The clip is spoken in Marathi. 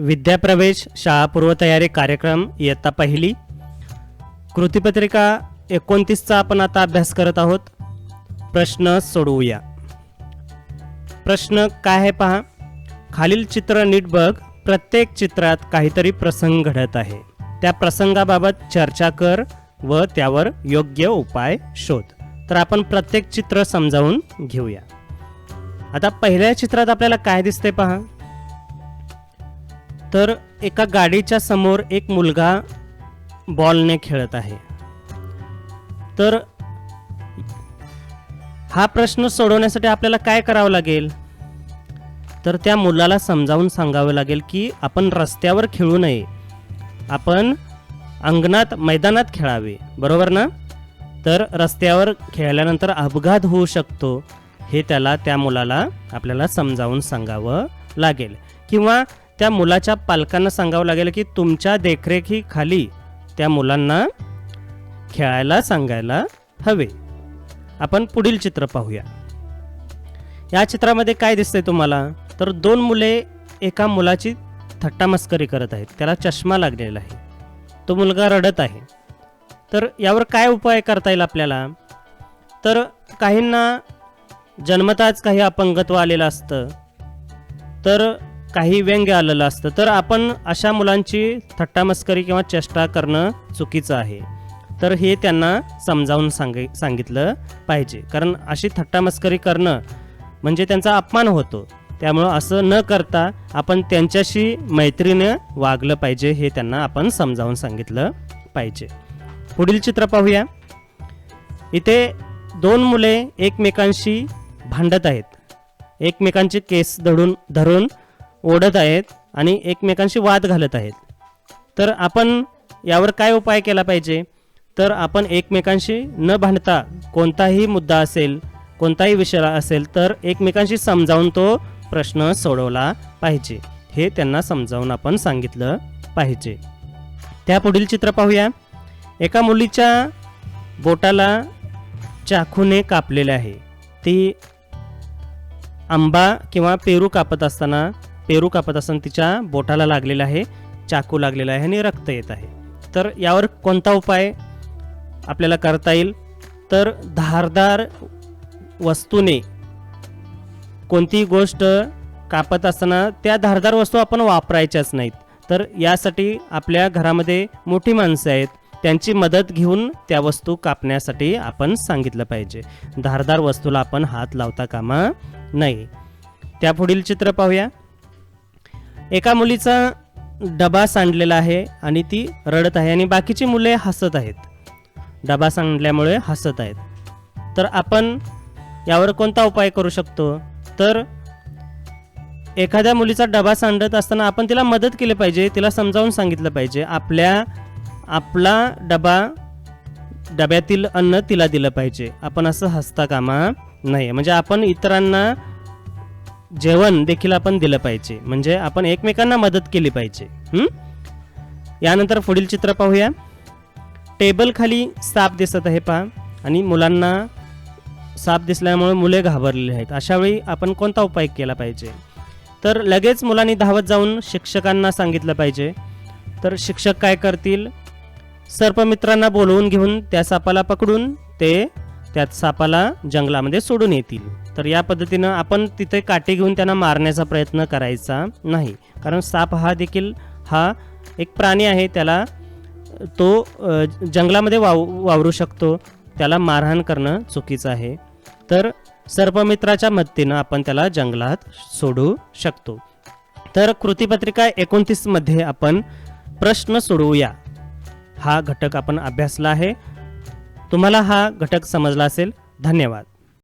विद्याप्रवेश शाळा पूर्वतयारी कार्यक्रम इयत्ता पहिली. कृतीपत्रिका एकोणतीसचा आपण आता अभ्यास करत आहोत. प्रश्न सोडवूया. प्रश्न काय आहे पहा? खालील चित्र नीट बघ. प्रत्येक चित्रात काहीतरी प्रसंग घडत आहे. त्या प्रसंगाबाबत चर्चा कर व त्यावर योग्य उपाय शोध. तर आपण प्रत्येक चित्र समजावून घेऊया. आता पहिल्या चित्रात आपल्याला काय दिसते पहा? तर एका गाडीच्या समोर एक मुलगा बॉलने खेळत आहे. तर हा प्रश्न सोडवण्यासाठी आपल्याला काय करावं लागेल? तर त्या मुलाला समजावून सांगावं लागेल की आपण रस्त्यावर खेळू नये. आपण अंगणात मैदानात खेळावे. बरोबर ना? तर रस्त्यावर खेळल्यानंतर अपघात होऊ शकतो हे त्याला त्या मुलाला आपल्याला समजावून सांगावं लागेल. किंवा त्या मुलाच्या पालकांना सांगावं लागेल की तुमच्या देखरेखीखाली त्या मुलांना खेळायला सांगायला हवे. आपण पुढील चित्र पाहूया. या चित्रामध्ये काय दिसतंय तुम्हाला? तर दोन मुले एका मुलाची थट्टा मस्करी करत आहेत. त्याला चष्मा लागलेला आहे. तो मुलगा रडत आहे. तर यावर काय उपाय करता येईल आपल्याला? तर काहींना जन्मताच काही अपंगत्व आलेलं असतं. तर काही व्यंग्य आलेलं असतं. तर आपण अशा मुलांची थट्टामस्करी किंवा चेष्टा करणं चुकीचं आहे. तर हे त्यांना समजावून सांग सांगितलं पाहिजे. कारण अशी थट्टामस्करी करणं म्हणजे त्यांचा अपमान होतो. त्यामुळं असं न करता आपण त्यांच्याशी मैत्रीनं वागलं पाहिजे हे त्यांना आपण समजावून सांगितलं पाहिजे. पुढील चित्र पाहूया. इथे दोन मुले एकमेकांशी भांडत आहेत. एकमेकांचे केस धडून धरून ओढत आहेत आणि एकमेकांशी वाद घालत आहेत. तर आपण यावर काय उपाय केला पाहिजे? तर आपण एकमेकांशी न भांडता कोणताही मुद्दा असेल कोणताही विषय असेल तर एकमेकांशी समजावून तो प्रश्न सोडवला पाहिजे. हे त्यांना समजावून आपण सांगितलं पाहिजे. त्या पुढील चित्र पाहूया. एका मुलीच्या बोटाला चाकूने कापलेले आहे. ती आंबा किंवा पेरू कापत असताना पेरू कापत असताना तिच्या बोटाला लागलेला आहे चाकू लागलेला आहे आणि रक्त येत आहे. तर यावर कोणता उपाय आपल्याला करता येईल? तर धारदार वस्तूने कोणतीही गोष्ट कापत असताना त्या धारदार वस्तू आपण वापरायच्याच नाहीत. तर यासाठी आपल्या घरामध्ये मोठी माणसं आहेत त्यांची मदत घेऊन त्या वस्तू कापण्यासाठी आपण सांगितलं पाहिजे. धारदार वस्तूला आपण हात लावता कामा नाही त्या पुढील चित्र पाहूया. एका मुलीचा डबा सांडलेला आहे आणि ती रडत आहे आणि बाकीची मुले हसत आहेत. डबा सांडल्यामुळे हसत आहेत. तर आपण यावर कोणता उपाय करू शकतो? तर एखाद्या मुलीचा डबा सांडत असताना आपण तिला मदत केली पाहिजे तिला समजावून सांगितलं पाहिजे. आपल्या आपला डबा डब्यातील अन्न तिला दिलं पाहिजे. आपण असं हसता कामा नाही म्हणजे आपण इतरांना जेवण देखील आपण दिलं पाहिजे. म्हणजे आपण एकमेकांना मदत केली पाहिजे. यानंतर पुढील चित्र पाहूया. टेबल खाली साप दिसत आहे पहा. आणि मुलांना साप दिसल्यामुळे मुले घाबरलेली आहेत. अशा वेळी आपण कोणता उपाय केला पाहिजे? तर लगेच मुलांनी धावत जाऊन शिक्षकांना सांगितलं पाहिजे. तर शिक्षक काय करतील? सर्पमित्रांना बोलवून घेऊन त्या सापाला पकडून ते त्या सापाला जंगलामध्ये सोडून येतील. तर या पद्धतीनं आपण तिथे काठी घेऊन त्यांना मारण्याचा प्रयत्न करायचा नाही. कारण साप हा देखील हा एक प्राणी आहे त्याला तो जंगलामध्ये वाव वावरू शकतो. त्याला मारहाण करणं चुकीचं आहे. तर सर्पमित्राच्या मदतीनं आपण त्याला जंगलात सोडू शकतो. तर कृतीपत्रिका एकोणतीसमध्ये आपण प्रश्न सोडवूया. हा घटक आपण अभ्यासला आहे. तुम्हाला हा घटक समजला असेल. धन्यवाद.